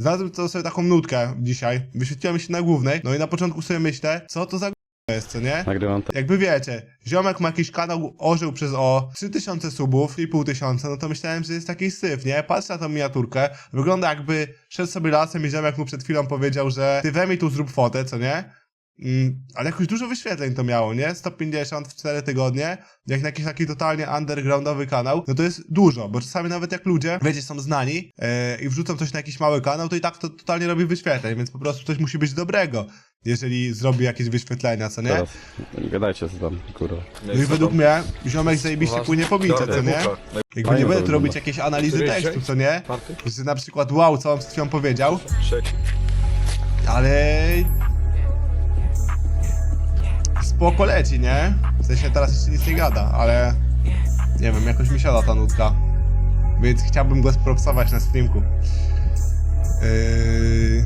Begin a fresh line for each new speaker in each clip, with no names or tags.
Znalazłem to sobie taką nutkę dzisiaj, wyświetliła mi się na głównej, no i na początku sobie myślę, co to za jest, co nie?
Nagrywam to.
Jakby wiecie, ziomek ma jakiś kanał, ożył przez o 3000 subów i pół tysiąca, no to myślałem, że jest taki syf, nie? Patrzę na tą miniaturkę, wygląda jakby szedł sobie lasem i ziomek mu przed chwilą powiedział, że ty we mi tu zrób fotę, co nie? Mm, ale jakoś dużo wyświetleń to miało, nie? 150 w 4 tygodnie, jak na jakiś taki totalnie undergroundowy kanał, no to jest dużo, bo czasami nawet jak ludzie, wiecie, są znani e, i wrzucą coś na jakiś mały kanał, to i tak to totalnie robi wyświetleń, więc po prostu coś musi być dobrego, jeżeli zrobi jakieś wyświetlenia, co nie?
Teraz. Nie gadajcie co tam, kurwa.
No i według mnie ziomek zajebiście płynie po bicie, co nie? Jakby nie będę tu robić jakiejś analizy tekstu, co nie? Że na przykład wow, co on przed chwilą powiedział, ale... Spoko leci, nie? W sensie teraz jeszcze nic nie gada, ale... Nie wiem, jakoś mi siada ta nutka. Więc chciałbym go spropsować na streamku. Yy...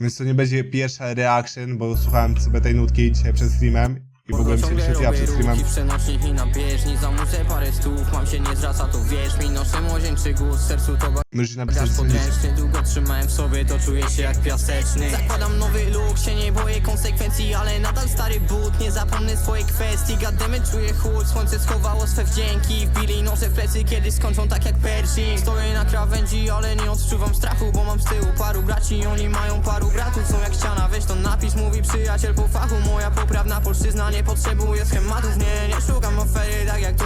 Więc to nie będzie pierwsza reaction, bo słuchałem sobie tej nutki dzisiaj przed streamem i w ogóle mi się wyświetliła przed streamem.
w przenośni i na bieżni Zamuszę parę stów, mam się nie zwraca to wierz mi Noszę młodzieńczy głos, w sercu to
Możecie napisać,
podręczny Długo trzymałem w sobie, to czuję się jak piaseczny. Zakładam nowy look, się nie boję konsekwencji Ale nadal stary but, nie zapomnę swojej kwestii. Gademy czuję chłód, słońce schowało swe wdzięki. Wbili noże w plecy, kiedy skończą tak jak Pershing Stoję na krawędzi, ale nie odczuwam strachu Bo mam z tyłu paru braci. I oni mają paru bratów Są jak ściana, weź to napis, mówi przyjaciel po fachu. Moja poprawna polszczyzna nie potrzebuje schematów. Nie, nie szukam afery, tak jak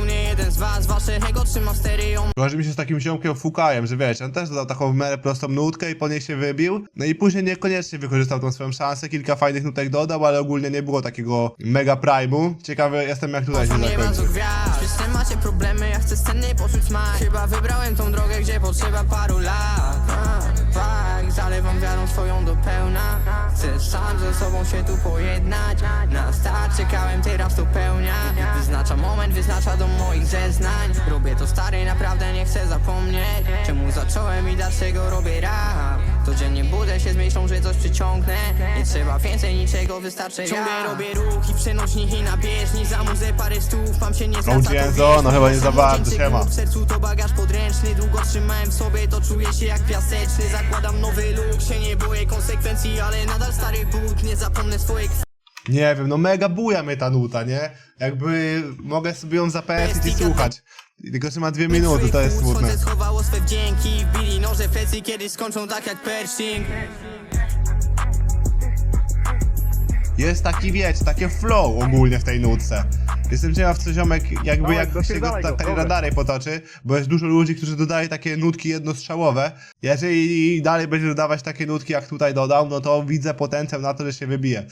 z was Wasze ego trzyma stereo.
Kojarzy mi się z takim ziomkiem Fukajem, że wiecie, on też dodał taką w miarę prostą nutkę i po niej się wybił. No i później niekoniecznie wykorzystał tą swoją szansę, kilka fajnych nutek dodał, ale ogólnie nie było takiego mega prime'u. Ciekawy jestem jak tutaj się
nie ma
zakończy.
gwiazd Wszyscy macie problemy, ja chcę sceny poczuć smak. Chyba wybrałem tą drogę, gdzie potrzeba paru lat. A, Tak, zalewam wiarą swoją do pełna. Chcę sam ze sobą się tu pojednać. Na start czekałem, teraz to pełnia. Wyznacza moment, wyznacza do moich zeznań Robię to stary, naprawdę nie chcę zapomnieć. Czemu zacząłem i dlaczego robię rap? Codziennie budzę się z myślą, że coś przyciągnę. Nie trzeba więcej niczego, wystarczy ja. Ciągle robię ruch i przenośnik i na bieżni. Za muzę parę stów, mam się nie zwraca to
no chyba nie za bardzo, siema.
W sercu to bagaż podręczny. Długo trzymałem w sobie, to czuję się jak piaseczny. Zakładam nowy look, się nie boję konsekwencji Ale nadal stary but, nie zapomnę swojej
Nie wiem, no mega buja mnie ta nuta, nie? Jakby mogę sobie ją zapędzić i słuchać. Tylko, że ma dwie minuty, to jest smutne.
Schowało swe wdzięki Wbili noże w plecy, kiedy skończą tak jak Pershing
Jest taki, wiecie, takie flow ogólnie w tej nutce. Jestem ciekaw, co ziomek, jakby
Dawaj,
jak się go
dopierdalaj
ta,
go,
tak
dobra.
potoczy, bo jest dużo ludzi, którzy dodają takie nutki jednostrzałowe. Jeżeli dalej będzie dodawać takie nutki, jak tutaj dodał, no to widzę potencjał na to, że się wybije.